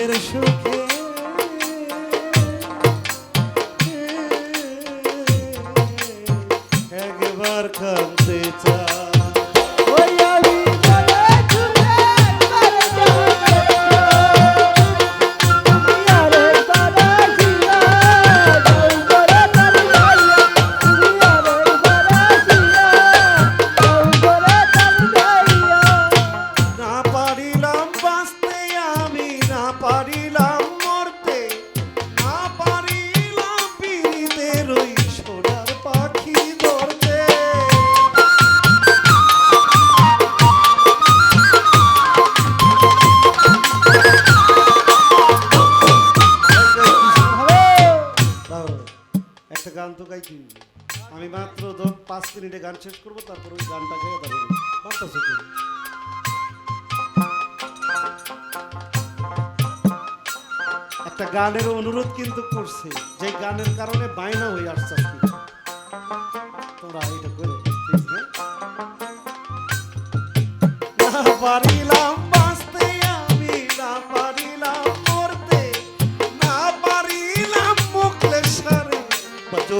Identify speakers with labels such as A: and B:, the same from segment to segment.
A: দুঃখের সুখে। একবার কানতে চাই। বলছি আমি মাত্র পাঁচ মিনিটে গান শেষ করব, তারপর ওই গানটা গাই তারপরে বার্তাস করি। একটা গানের অনুরোধ কিন্তু করছে, যে গানের কারণে বাইনা হয়ে আসছে। তোমরা এটা করো।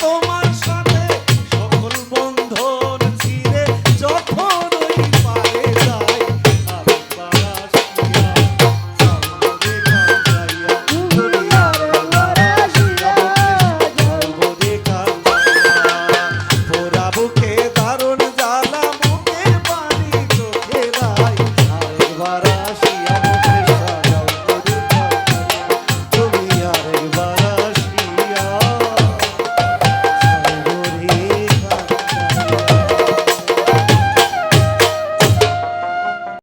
A: oh my